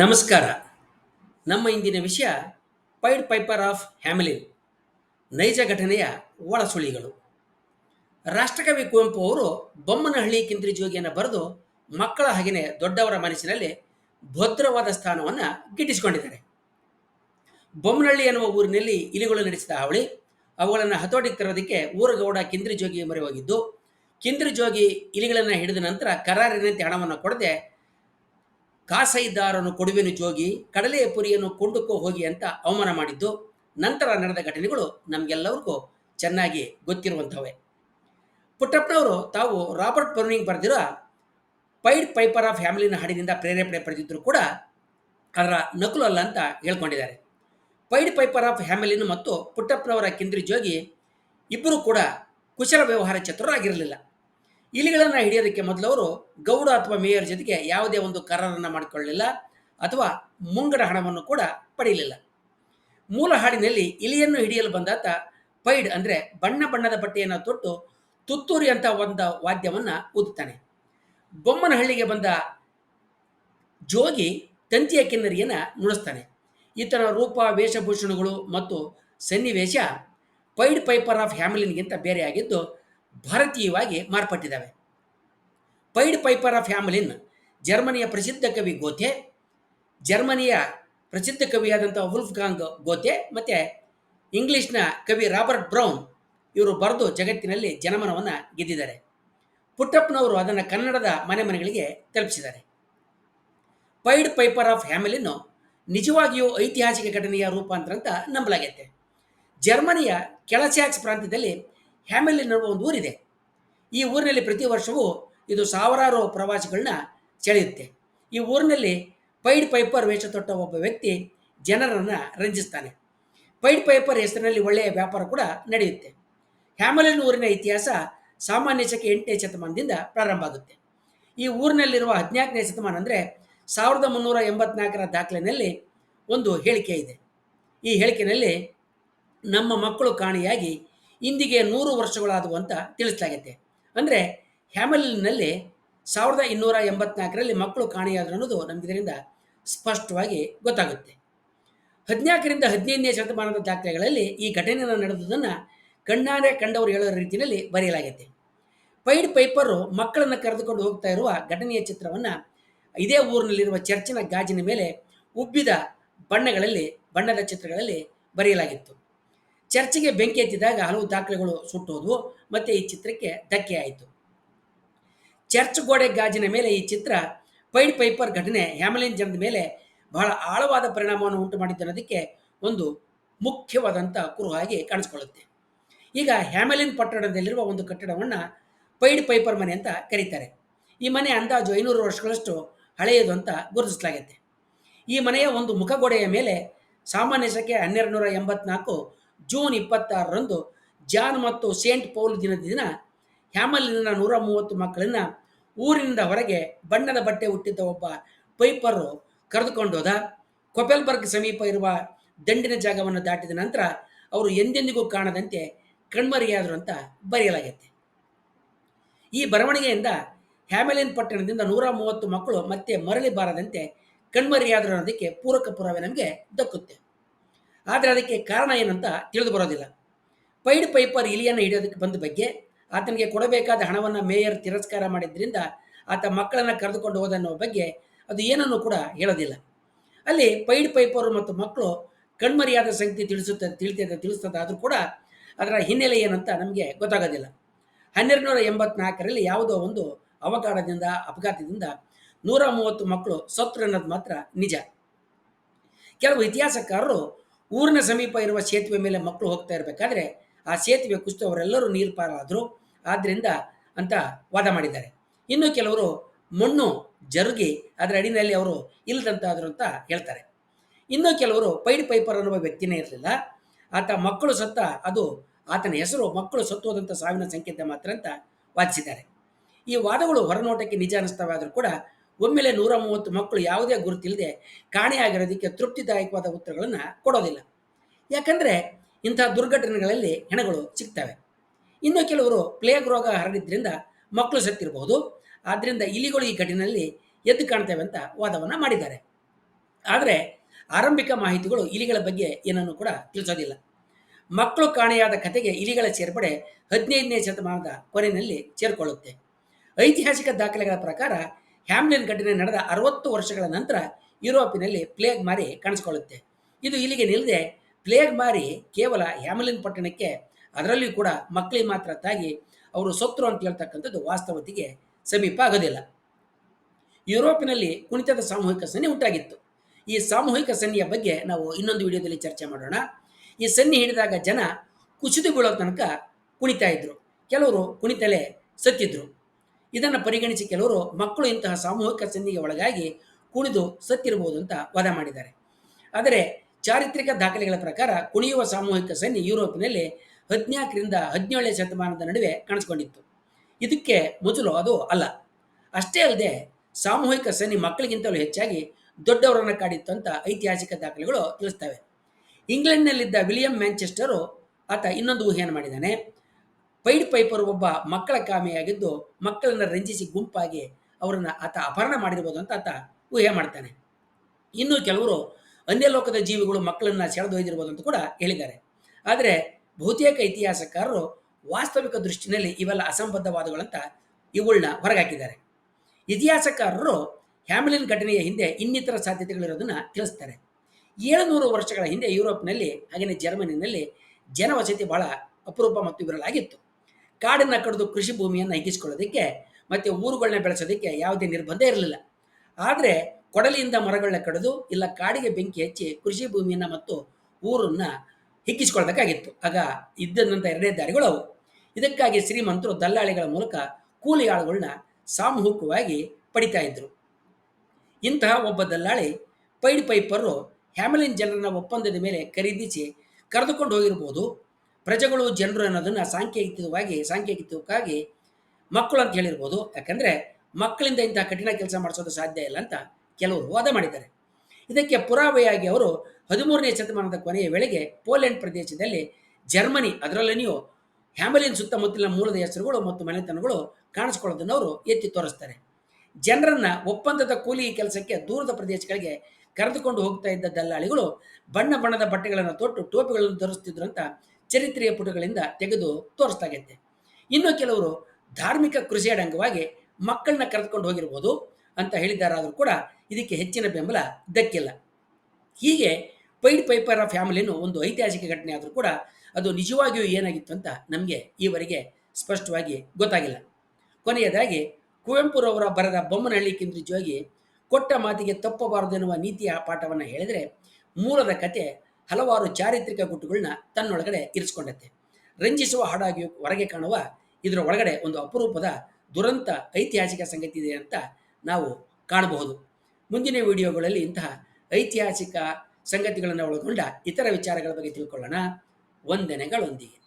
ನಮಸ್ಕಾರ. ನಮ್ಮ ಇಂದಿನ ವಿಷಯ ಪೈಡ್ ಪೈಪರ್ ಆಫ್ ಹ್ಯಾಮಿಲಿನ್, ನೈಜ ಘಟನೆಯ ಒಳಸುಳಿಗಳು. ರಾಷ್ಟ್ರಕವಿ ಕುವೆಂಪು ಅವರು ಬೊಮ್ಮನಹಳ್ಳಿ ಕಿಂದ್ರಿ ಜೋಗಿಯನ್ನು ಬರೆದು ಮಕ್ಕಳ ಹಾಗೆಯೇ ದೊಡ್ಡವರ ಮನಸ್ಸಿನಲ್ಲಿ ಭದ್ರವಾದ ಸ್ಥಾನವನ್ನು ಗಿಟ್ಟಿಸಿಕೊಂಡಿದ್ದಾರೆ. ಬೊಮ್ಮನಹಳ್ಳಿ ಎನ್ನುವ ಊರಿನಲ್ಲಿ ಇಲಿಗಳು ನಡೆಸಿದ ಹಾವಳಿ, ಅವುಗಳನ್ನು ಹತೋಟಿಗೆ ತರೋದಕ್ಕೆ ಊರಗೌಡ ಕಿಂದ್ರಿ ಜೋಗಿ ಮೊರೆ ಹೋಗಿದ್ದು ಕಿಂದ್ರಿ ಜೋಗಿ ಇಲಿಗಳನ್ನು ಹಿಡಿದ ನಂತರ ಕರಾರಿನಂತೆ ಹಣವನ್ನು ಕೊಡದೆ ಕಾಸೈದಾರನು ಕೊಡುವೆನು ಜೋಗಿ, ಕಡಲೆಯ ಪುರಿಯನ್ನು ಕೊಂಡುಕೋ ಹೋಗಿ ಅಂತ ಅವಮಾನ ಮಾಡಿದ್ದು. ನಂತರ ನಡೆದ ಘಟನೆಗಳು ನಮಗೆಲ್ಲರಿಗೂ ಚೆನ್ನಾಗಿ ಗೊತ್ತಿರುವಂಥವೆ ಪುಟ್ಟಪ್ಪನವರು ತಾವು ರಾಬರ್ಟ್ ಬರ್ನಿಂಗ್ ಬರೆದಿರೋ ಪೈಡ್ ಪೈಪರ್ ಆಫ್ ಫ್ಯಾಮಿಲಿನ ಹಾಡಿನಿಂದ ಪ್ರೇರೇಪಣೆ ಪಡೆದಿದ್ದರೂ ಕೂಡ ಅದರ ನಕಲು ಅಲ್ಲ ಅಂತ ಹೇಳ್ಕೊಂಡಿದ್ದಾರೆ. ಪೈಡ್ ಪೈಪರ್ ಆಫ್ ಫ್ಯಾಮಿಲಿನು ಮತ್ತು ಪುಟ್ಟಪ್ಪನವರ ಕಿಂದ್ರಿ ಜೋಗಿ ಇಬ್ಬರು ಕೂಡ ಕುಶಲ ವ್ಯವಹಾರ ಚತುರರಾಗಿರಲಿಲ್ಲ ಇಲಿಗಳನ್ನು ಹಿಡಿಯೋದಕ್ಕೆ ಮೊದಲು ಅವರು ಗೌಡ ಅಥವಾ ಮೇಯರ್ ಜೊತೆಗೆ ಯಾವುದೇ ಒಂದು ಕರಾರನ್ನು ಮಾಡಿಕೊಳ್ಳಲಿಲ್ಲ ಅಥವಾ ಮುಂಗಡ ಹಣವನ್ನು ಕೂಡ ಪಡೆಯಲಿಲ್ಲ. ಮೂಲ ಹಾಡಿನಲ್ಲಿ ಇಲಿಯನ್ನು ಹಿಡಿಯಲು ಬಂದಾತ ಪೈಡ್ ಅಂದರೆ ಬಣ್ಣ ಬಣ್ಣದ ಬಟ್ಟೆಯನ್ನು ತೊಟ್ಟು ತುತ್ತೂರಿ ಅಂತ ಒಂದು ವಾದ್ಯವನ್ನು ಊದುತ್ತಾನೆ ಬೊಮ್ಮನಹಳ್ಳಿಗೆ ಬಂದ ಜೋಗಿ ತಂತಿಯ ಕಿನ್ನರಿಯನ್ನು ನುಡಿಸ್ತಾನೆ ಈತನ ರೂಪ, ವೇಷಭೂಷಣಗಳು ಮತ್ತು ಸನ್ನಿವೇಶ ಪೈಡ್ ಪೈಪರ್ ಆಫ್ ಹ್ಯಾಮಿಲಿನ್ಗಿಂತ ಬೇರೆಯಾಗಿದ್ದು ಭಾರತೀಯವಾಗಿ ಮಾರ್ಪಟ್ಟಿದ್ದಾವೆ. ಪೈಡ್ ಪೈಪರ್ ಆಫ್ ಹ್ಯಾಮಲಿನ್ ಜರ್ಮನಿಯ ಪ್ರಸಿದ್ಧ ಕವಿ ಗೋಥೆ ಜರ್ಮನಿಯ ಪ್ರಸಿದ್ಧ ಕವಿಯಾದಂಥ ವುಲ್ಫ್ಗಾಂಗ್ ಗೋಥೆ ಮತ್ತು ಇಂಗ್ಲಿಷ್ನ ಕವಿ ರಾಬರ್ಟ್ ಬ್ರೌನ್ ಇವರು ಬರೆದು ಜಗತ್ತಿನಲ್ಲಿ ಜನಮನವನ್ನು ಗೆದ್ದಿದ್ದಾರೆ. ಪುಟ್ಟಪ್ಪನವರು ಅದನ್ನು ಕನ್ನಡದ ಮನೆ ಮನೆಗಳಿಗೆ ತಲುಪಿಸಿದ್ದಾರೆ. ಪೈಡ್ ಪೈಪರ್ ಆಫ್ ಹ್ಯಾಮಿಲಿನ್ನು ನಿಜವಾಗಿಯೂ ಐತಿಹಾಸಿಕ ಘಟನೆಯ ರೂಪಾಂತರ ಅಂತ ನಂಬಲಾಗೈತೆ. ಜರ್ಮನಿಯ ಕೆಳಸ್ಯಾಕ್ಸ್ ಪ್ರಾಂತ್ಯದಲ್ಲಿ ಹ್ಯಾಮಿಲಿನ್ ಎನ್ನುವ ಒಂದು ಊರಿದೆ. ಈ ಊರಿನಲ್ಲಿ ಪ್ರತಿ ವರ್ಷವೂ ಇದು ಸಾವಿರಾರು ಪ್ರವಾಸಿಗಳನ್ನ ಸೆಳೆಯುತ್ತೆ. ಈ ಊರಿನಲ್ಲಿ ಪೈಡ್ ಪೈಪರ್ ವೇಷ ತೊಟ್ಟ ಒಬ್ಬ ವ್ಯಕ್ತಿ ಜನರನ್ನು ರಂಜಿಸ್ತಾನೆ. ಪೈಡ್ ಪೈಪರ್ ಹೆಸರಿನಲ್ಲಿ ಒಳ್ಳೆಯ ವ್ಯಾಪಾರ ಕೂಡ ನಡೆಯುತ್ತೆ. ಹ್ಯಾಮಲಿನ್ ಊರಿನ ಇತಿಹಾಸ ಸಾಮಾನ್ಯ ಶಕೆ ಎಂಟನೇ ಶತಮಾನದಿಂದ ಪ್ರಾರಂಭ ಆಗುತ್ತೆ. ಈ ಊರಿನಲ್ಲಿರುವ ಹದಿನಾಲ್ಕನೇ ಶತಮಾನ ಅಂದರೆ ಸಾವಿರದ ಮುನ್ನೂರ ಎಂಬತ್ನಾಲ್ಕರ ದಾಖಲೆಯಲ್ಲಿ ಒಂದು ಹೇಳಿಕೆ ಇದೆ. ಈ ಹೇಳಿಕೆಯಲ್ಲಿ ನಮ್ಮ ಮಕ್ಕಳು ಕಾಣೆಯಾಗಿ ಇಂದಿಗೆ ನೂರು ವರ್ಷಗಳಾದವು ಅಂತ ತಿಳಿಸಲಾಗಿದೆ ಅಂದರೆ ಹ್ಯಾಮಲಿನಲ್ಲಿ ಸಾವಿರದ ಇನ್ನೂರ ಎಂಬತ್ನಾಲ್ಕರಲ್ಲಿ ಮಕ್ಕಳು ಕಾಣೆಯಾದರು ಅನ್ನೋದು ನಮ್ಗೆ ಸ್ಪಷ್ಟವಾಗಿ ಗೊತ್ತಾಗುತ್ತೆ. ಹದಿನಾಲ್ಕರಿಂದ ಹದಿನೈದನೇ ಶತಮಾನದ ದಾಖಲೆಗಳಲ್ಲಿ ಈ ಘಟನೆಯನ್ನು ನಡೆದುದನ್ನು ಕಣ್ಣಾರೆ ಕಂಡವರು ಹೇಳುವ ರೀತಿಯಲ್ಲಿ ಬರೆಯಲಾಗಿದೆ ಪೈಡ್ ಪೈಪರು ಮಕ್ಕಳನ್ನು ಕರೆದುಕೊಂಡು ಹೋಗ್ತಾ ಇರುವ ಘಟನೆಯ ಚಿತ್ರವನ್ನು ಇದೇ ಊರಿನಲ್ಲಿರುವ ಚರ್ಚಿನ ಗಾಜಿನ ಮೇಲೆ ಉಬ್ಬಿದ ಬಣ್ಣಗಳಲ್ಲಿ, ಬಣ್ಣದ ಚಿತ್ರಗಳಲ್ಲಿ ಬರೆಯಲಾಗಿತ್ತು. ಚರ್ಚಿಗೆ ಬೆಂಕಿ ಎತ್ತಿದಾಗ ಹಲವು ದಾಖಲೆಗಳು ಸುಟ್ಟೋದು ಮತ್ತು ಈ ಚಿತ್ರಕ್ಕೆ ಧಕ್ಕೆ ಆಯಿತು. ಚರ್ಚ್ ಗೋಡೆ ಗಾಜಿನ ಮೇಲೆ ಈ ಚಿತ್ರ ಪೈಡ್ ಪೈಪರ್ ಘಟನೆ ಹ್ಯಾಮಲಿನ್ ಜನದ ಮೇಲೆ ಬಹಳ ಆಳವಾದ ಪರಿಣಾಮವನ್ನು ಉಂಟು ಮಾಡಿದ್ದು ಅನ್ನೋದಕ್ಕೆ ಒಂದು ಮುಖ್ಯವಾದಂಥ ಕುರುಹಾಗಿ ಕಾಣಿಸ್ಕೊಳ್ಳುತ್ತೆ. ಈಗ ಹ್ಯಾಮಲಿನ್ ಪಟ್ಟಣದಲ್ಲಿರುವ ಒಂದು ಕಟ್ಟಡವನ್ನು ಪೈಡ್ ಪೈಪರ್ ಮನೆ ಅಂತ ಕರೀತಾರೆ. ಈ ಮನೆ ಅಂದಾಜು ಐನೂರು ವರ್ಷಗಳಷ್ಟು ಹಳೆಯದು ಅಂತ ಗುರುತಿಸಲಾಗುತ್ತೆ. ಈ ಮನೆಯ ಒಂದು ಮುಖಗೋಡೆಯ ಮೇಲೆ ಸಾಮಾನ್ಯ ಸಂಖ್ಯೆ ಹನ್ನೆರಡು ನೂರ ಎಂಬತ್ನಾಲ್ಕು ಜೂನ್ ಇಪ್ಪತ್ತಾರರಂದು ಜಾನ್ ಮತ್ತು ಸೇಂಟ್ ಪೌಲ್ ದಿನದ ದಿನ ಹ್ಯಾಮಲಿನ ನೂರ ಮೂವತ್ತು ಮಕ್ಕಳನ್ನು ಊರಿನಿಂದ ಹೊರಗೆ ಬಣ್ಣದ ಬಟ್ಟೆ ಹುಟ್ಟಿದ್ದ ಒಬ್ಬ ಪೈಪರು ಕರೆದುಕೊಂಡೋದ ಕೊಪೆಲ್ಬರ್ಗ್ ಸಮೀಪ ಇರುವ ದಂಡಿನ ಜಾಗವನ್ನು ದಾಟಿದ ನಂತರ ಅವರು ಎಂದೆಂದಿಗೂ ಕಾಣದಂತೆ ಕಣ್ಮರಿಯಾದರು ಅಂತ ಬರೆಯಲಾಗಿದೆ ಈ ಬರವಣಿಗೆಯಿಂದ ಹ್ಯಾಮಲಿನ್ ಪಟ್ಟಣದಿಂದ ನೂರ ಮೂವತ್ತು ಮಕ್ಕಳು ಮತ್ತೆ ಮರಳಿ ಬಾರದಂತೆ ಕಣ್ಮರಿಯಾದರು ಅನ್ನೋದಕ್ಕೆ ಪೂರಕ ಪುರಾವೆ ನಮಗೆ ದಕ್ಕುತ್ತೆ. ಆದರೆ ಅದಕ್ಕೆ ಕಾರಣ ಏನಂತ ತಿಳಿದು ಬರೋದಿಲ್ಲ. ಪೈಡ್ ಪೈಪರ್ ಇಲಿಯನ್ನು ಹಿಡಿಯೋದಕ್ಕೆ ಬಂದ ಬಗ್ಗೆ ಆತನಿಗೆ ಕೊಡಬೇಕಾದ ಹಣವನ್ನು ಮೇಯರ್ ತಿರಸ್ಕಾರ ಮಾಡಿದ್ರಿಂದ ಆತ ಮಕ್ಕಳನ್ನು ಕರೆದುಕೊಂಡು ಹೋದನ್ನೋ ಬಗ್ಗೆ ಅದು ಏನನ್ನು ಕೂಡ ಹೇಳೋದಿಲ್ಲ. ಅಲ್ಲಿ ಪೈಡ್ ಪೈಪರು ಮತ್ತು ಮಕ್ಕಳು ಕಣ್ಮರಿಯಾದ ಸಂಗತಿ ತಿಳಿಸುತ್ತೆ ತಿಳಿತದೆ ತಿಳಿಸ್ತದೆ ಆದರೂ ಕೂಡ ಅದರ ಹಿನ್ನೆಲೆ ಏನಂತ ನಮಗೆ ಗೊತ್ತಾಗೋದಿಲ್ಲ. ಹನ್ನೆರಡು ನೂರ ಎಂಬತ್ನಾಲ್ಕರಲ್ಲಿ ಯಾವುದೋ ಒಂದು ಅವಘಾತದಿಂದ ಅಪಘಾತದಿಂದ ನೂರ ಮೂವತ್ತು ಮಕ್ಕಳು ಸತ್ರು ಅನ್ನೋದು ಮಾತ್ರ ನಿಜ. ಕೆಲವು ಇತಿಹಾಸಕಾರರು ಊರಿನ ಸಮೀಪ ಇರುವ ಸೇತುವೆ ಮೇಲೆ ಮಕ್ಕಳು ಹೋಗ್ತಾ ಇರಬೇಕಾದ್ರೆ ಆ ಸೇತುವೆ ಕುಸಿದು ಅವರೆಲ್ಲರೂ ನೀರು ಪಾರಾದರು ಆದ್ದರಿಂದ ಅಂತ ವಾದ ಮಾಡಿದ್ದಾರೆ. ಇನ್ನು ಕೆಲವರು ಮಣ್ಣು ಜರುಗಿ ಅದರ ಅಡಿನಲ್ಲಿ ಅವರು ಇಲ್ಲದಂತಾದರು ಅಂತ ಹೇಳ್ತಾರೆ. ಇನ್ನು ಕೆಲವರು ಪೈಡ್ ಪೈಪರ್ ಅನ್ನುವ ವ್ಯಕ್ತಿನೇ ಇರಲಿಲ್ಲ. ಆತ ಮಕ್ಕಳು ಸತ್ತ ಅದು ಆತನ ಹೆಸರು ಮಕ್ಕಳು ಸತ್ತು ಹೋದಂಥ ಸಾವಿನ ಸಂಕೇತ ಮಾತ್ರ ಅಂತ ವಾದಿಸಿದ್ದಾರೆ. ಈ ವಾದಗಳು ಹೊರನೋಟಕ್ಕೆ ನಿಜ ಅನಿಸ್ತವಾದರೂ ಕೂಡ ಒಮ್ಮೆಲೆ ನೂರ ಮೂವತ್ತು ಮಕ್ಕಳು ಯಾವುದೇ ಗುರುತಿಲ್ಲದೆ ಕಾಣೆಯಾಗಿರೋದಕ್ಕೆ ತೃಪ್ತಿದಾಯಕವಾದ ಉತ್ತರಗಳನ್ನು ಕೊಡೋದಿಲ್ಲ. ಯಾಕಂದರೆ ಇಂಥ ದುರ್ಘಟನೆಗಳಲ್ಲಿ ಹೆಣಗಳು ಸಿಗ್ತವೆ ಇನ್ನು ಕೆಲವರು ಪ್ಲೇಗ್ ರೋಗ ಹರಡಿದ್ರಿಂದ ಮಕ್ಕಳು ಸತ್ತಿರಬಹುದು. ಆದ್ದರಿಂದ ಇಲಿಗಳು ಈ ಘಟನೆಯಲ್ಲಿ ಎದ್ದು ಕಾಣ್ತೇವೆ ಅಂತ ವಾದವನ್ನು ಮಾಡಿದ್ದಾರೆ. ಆದರೆ ಆರಂಭಿಕ ಮಾಹಿತಿಗಳು ಇಲಿಗಳ ಬಗ್ಗೆ ಏನನ್ನು ಕೂಡ ತಿಳಿಸೋದಿಲ್ಲ. ಮಕ್ಕಳು ಕಾಣೆಯಾದ ಕಥೆಗೆ ಇಲಿಗಳ ಸೇರ್ಪಡೆ ಹದಿನೈದನೇ ಶತಮಾನದ ಕೊನೆಯಲ್ಲಿ ಸೇರಿಕೊಳ್ಳುತ್ತೆ. ಐತಿಹಾಸಿಕ ದಾಖಲೆಗಳ ಪ್ರಕಾರ ಹ್ಯಾಮ್ಲಿನ್ ಘಟನೆ ನಡೆದ ಅರವತ್ತು ವರ್ಷಗಳ ನಂತರ ಯುರೋಪಿನಲ್ಲಿ ಪ್ಲೇಗ್ ಮಾರಿ ಕಾಣಿಸಿಕೊಳ್ಳುತ್ತೆ. ಇದು ಇಲ್ಲಿಗೆ ನಿಲ್ಲದೆ ಪ್ಲೇಗ್ ಮಾರಿ ಕೇವಲ ಹ್ಯಾಮ್ಲಿನ್ ಪಟ್ಟಣಕ್ಕೆ ಅದರಲ್ಲಿಯೂ ಕೂಡ ಮಕ್ಕಳಿಗೆ ಮಾತ್ರ ತಾಗಿ ಅವರು ಸೊತ್ತರು ಅಂತ ಹೇಳ್ತಕ್ಕಂಥದ್ದು ವಾಸ್ತವತೆಗೆ ಸಮೀಪ ಆಗೋದಿಲ್ಲ. ಯುರೋಪಿನಲ್ಲಿ ಕುಣಿತದ ಸಾಮೂಹಿಕ ಸನ್ನಿ ಉಂಟಾಗಿತ್ತು. ಈ ಸಾಮೂಹಿಕ ಸನ್ನಿಯ ಬಗ್ಗೆ ನಾವು ಇನ್ನೊಂದು ವಿಡಿಯೋದಲ್ಲಿ ಚರ್ಚೆ ಮಾಡೋಣ. ಈ ಸನ್ನಿ ಹಿಡಿದಾಗ ಜನ ಕುಸಿದು ಬೀಳೋ ತನಕ ಕುಣಿತಾ ಇದ್ರು. ಕೆಲವರು ಕುಣಿತಲೇ ಸತ್ತಿದ್ರು. ಇದನ್ನು ಪರಿಗಣಿಸಿ ಕೆಲವರು ಮಕ್ಕಳು ಇಂತಹ ಸಾಮೂಹಿಕ ಸಂಧಿಗೆ ಒಳಗಾಗಿ ಕುಣಿದು ಸತ್ತಿರಬಹುದು ಅಂತ ವಾದ ಮಾಡಿದ್ದಾರೆ. ಆದರೆ ಚಾರಿತ್ರಿಕ ದಾಖಲೆಗಳ ಪ್ರಕಾರ ಕುಣಿಯುವ ಸಾಮೂಹಿಕ ಸನ್ನಿ ಯುರೋಪಿನಲ್ಲಿ ಹದಿನಾಲ್ಕರಿಂದ ಹದಿನೇಳನೇ ಶತಮಾನದ ನಡುವೆ ಕಾಣಿಸ್ಕೊಂಡಿತ್ತು. ಇದಕ್ಕೆ ಮೊದಲು ಅದು ಅಲ್ಲ. ಅಷ್ಟೇ ಅಲ್ಲದೆ ಸಾಮೂಹಿಕ ಸನ್ನಿ ಮಕ್ಕಳಿಗಿಂತಲೂ ಹೆಚ್ಚಾಗಿ ದೊಡ್ಡವರನ್ನು ಕಾಡಿತ್ತು ಅಂತ ಐತಿಹಾಸಿಕ ದಾಖಲೆಗಳು ತಿಳಿಸ್ತವೆ. ಇಂಗ್ಲೆಂಡ್ನಲ್ಲಿದ್ದ ವಿಲಿಯಂ ಮ್ಯಾಂಚೆಸ್ಟರು ಆತ ಇನ್ನೊಂದು ಊಹೆಯನ್ನು ಮಾಡಿದ್ದಾನೆ. ಪೈಡ್ ಪೈಪರ್ ಒಬ್ಬ ಮಕ್ಕಳ ಕಾಮಿಯಾಗಿದ್ದು ಮಕ್ಕಳನ್ನು ರಂಜಿಸಿ ಗುಂಪಾಗಿ ಅವರನ್ನು ಆತ ಅಪಹರಣ ಮಾಡಿರ್ಬೋದು ಅಂತ ಆತ ಊಹೆ ಮಾಡ್ತಾನೆ. ಇನ್ನು ಕೆಲವರು ಅನ್ಯ ಲೋಕದ ಜೀವಿಗಳು ಮಕ್ಕಳನ್ನು ಸೆಳೆದೊಯ್ದಿರ್ಬೋದು ಅಂತ ಕೂಡ ಹೇಳಿದ್ದಾರೆ. ಆದರೆ ಬಹುತೇಕ ಇತಿಹಾಸಕಾರರು ವಾಸ್ತವಿಕ ದೃಷ್ಟಿನಲ್ಲಿ ಇವೆಲ್ಲ ಅಸಂಬದ್ಧವಾದಗಳಂತ ಇವುಗಳನ್ನ ಹೊರಗಾಕಿದ್ದಾರೆ ಇತಿಹಾಸಕಾರರು ಹ್ಯಾಮಿಲಿನ್ ಘಟನೆಯ ಹಿಂದೆ ಇನ್ನಿತರ ಸಾಧ್ಯತೆಗಳಿರೋದನ್ನ ತಿಳಿಸ್ತಾರೆ. ಏಳುನೂರು ವರ್ಷಗಳ ಹಿಂದೆ ಯುರೋಪ್ನಲ್ಲಿ ಹಾಗೆಯೇ ಜರ್ಮನಿನಲ್ಲಿ ಜನವಸತಿ ಬಹಳ ಅಪರೂಪ ಮತ್ತು ವಿರಲಾಗಿತ್ತು ಕಾಡನ್ನು ಕಡಿದು ಕೃಷಿ ಭೂಮಿಯನ್ನು ಹಿಗ್ಗಿಸ್ಕೊಳ್ಳೋದಕ್ಕೆ ಮತ್ತು ಊರುಗಳನ್ನ ಬೆಳೆಸೋದಕ್ಕೆ ಯಾವುದೇ ನಿರ್ಬಂಧ ಇರಲಿಲ್ಲ. ಆದರೆ ಕೊಡಲಿಯಿಂದ ಮರಗಳನ್ನ ಕಡಿದು ಇಲ್ಲ ಕಾಡಿಗೆ ಬೆಂಕಿ ಹಚ್ಚಿ ಕೃಷಿ ಭೂಮಿಯನ್ನು ಮತ್ತು ಊರನ್ನು ಹಿಗ್ಗಿಸ್ಕೊಳ್ಬೇಕಾಗಿತ್ತು. ಆಗ ಇದ್ದಂಥ ಎರಡೇ ದಾರಿಗಳು ಅವು. ಇದಕ್ಕಾಗಿ ಶ್ರೀಮಂತರು ದಲ್ಲಾಳಿಗಳ ಮೂಲಕ ಕೂಲಿ ಆಳುಗಳನ್ನ ಸಾಮೂಹಿಕವಾಗಿ ಪಡಿತಾ ಇದ್ರು. ಇಂತಹ ಒಬ್ಬ ದಲ್ಲಾಳಿ ಪೈಡ್ ಪೈಪರು ಹ್ಯಾಮಲಿನ್ ಜನರನ್ನ ಒಪ್ಪಂದದ ಮೇಲೆ ಖರೀದಿಸಿ ಕರೆದುಕೊಂಡು ಹೋಗಿರ್ಬೋದು. ಪ್ರಜೆಗಳು ಜನರು ಅನ್ನೋದನ್ನು ಸಾಂಕೇತಿಕವಾಗಿ ಸಾಂಕೇತಿಕವಾಗಿ ಮಕ್ಕಳು ಅಂತ ಹೇಳಿರ್ಬೋದು. ಯಾಕಂದರೆ ಮಕ್ಕಳಿಂದ ಇಂತಹ ಕಠಿಣ ಕೆಲಸ ಮಾಡಿಸೋದು ಸಾಧ್ಯ ಇಲ್ಲ ಅಂತ ಕೆಲವರು ವಾದ ಮಾಡಿದ್ದಾರೆ. ಇದಕ್ಕೆ ಪುರಾವೆಯಾಗಿ ಅವರು ಹದಿಮೂರನೇ ಶತಮಾನದ ಕೊನೆಯ ವೇಳೆಗೆ ಪೋಲೆಂಡ್ ಪ್ರದೇಶದಲ್ಲಿ ಜರ್ಮನಿ ಅದರಲ್ಲಿಯೂ ಹ್ಯಾಮಲಿನ್ ಸುತ್ತಮುತ್ತಲಿನ ಮೂಲದ ಹೆಸರುಗಳು ಮತ್ತು ಮನೆತನಗಳು ಕಾಣಿಸ್ಕೊಳ್ಳೋದನ್ನು ಅವರು ಎತ್ತಿ ತೋರಿಸ್ತಾರೆ. ಜನರನ್ನ ಒಪ್ಪಂದದ ಕೂಲಿ ಕೆಲಸಕ್ಕೆ ದೂರದ ಪ್ರದೇಶಗಳಿಗೆ ಕರೆದುಕೊಂಡು ಹೋಗ್ತಾ ಇದ್ದ ದಲ್ಲಾಳಿಗಳು ಬಣ್ಣ ಬಣ್ಣದ ಬಟ್ಟೆಗಳನ್ನು ತೊಟ್ಟು ಟೋಪಿಗಳನ್ನು ಧರಿಸ್ತಿದ್ರು ಅಂತ ಚರಿತ್ರೆಯ ಪುಟಗಳಿಂದ ತೆಗೆದು ತೋರಿಸ್ತಾಗೈತೆ ಇನ್ನು ಕೆಲವರು ಧಾರ್ಮಿಕ ಕೃಷಿಯಡ ಅಂಗವಾಗಿ ಮಕ್ಕಳನ್ನ ಕರೆದುಕೊಂಡು ಹೋಗಿರ್ಬೋದು ಅಂತ ಹೇಳಿದ್ದಾರಾದರೂ ಕೂಡ ಇದಕ್ಕೆ ಹೆಚ್ಚಿನ ಬೆಂಬಲ ದಕ್ಕಿಲ್ಲ. ಹೀಗೆ ಪೈಡ್ ಪೈಪರ್ ಆಫ್ ಫ್ಯಾಮಿಲಿನೂ ಒಂದು ಐತಿಹಾಸಿಕ ಘಟನೆ ಆದರೂ ಕೂಡ ಅದು ನಿಜವಾಗಿಯೂ ಏನಾಗಿತ್ತು ಅಂತ ನಮಗೆ ಈವರೆಗೆ ಸ್ಪಷ್ಟವಾಗಿ ಗೊತ್ತಾಗಿಲ್ಲ. ಕೊನೆಯದಾಗಿ ಕುವೆಂಪುರವರ ಬರೆದ ಬೊಮ್ಮನಹಳ್ಳಿ ಕೇಂದ್ರೀಯವಾಗಿ ಕೊಟ್ಟ ಮಾತಿಗೆ ತಪ್ಪಬಾರದೆನ್ನುವ ನೀತಿಯ ಪಾಠವನ್ನು ಹೇಳಿದರೆ ಮೂಲದ ಕತೆ ಹಲವಾರು ಚಾರಿತ್ರಿಕ ಗುಟ್ಟುಗಳನ್ನ ತನ್ನೊಳಗಡೆ ಇರಿಸ್ಕೊಂಡತ್ತೆ ರಂಜಿಸುವ ಹಾಡಾಗಿಯೂ ಹೊರಗೆ ಕಾಣುವ ಇದರ ಒಳಗಡೆ ಒಂದು ಅಪರೂಪದ ದುರಂತ ಐತಿಹಾಸಿಕ ಸಂಗತಿ ಇದೆ ಅಂತ ನಾವು ಕಾಣಬಹುದು. ಮುಂದಿನ ವಿಡಿಯೋಗಳಲ್ಲಿ ಇಂತಹ ಐತಿಹಾಸಿಕ ಸಂಗತಿಗಳನ್ನು ಒಳಗೊಂಡ ಇತರ ವಿಚಾರಗಳ ಬಗ್ಗೆ ತಿಳ್ಕೊಳ್ಳೋಣ. ವಂದನೆಗಳೊಂದಿಗೆ.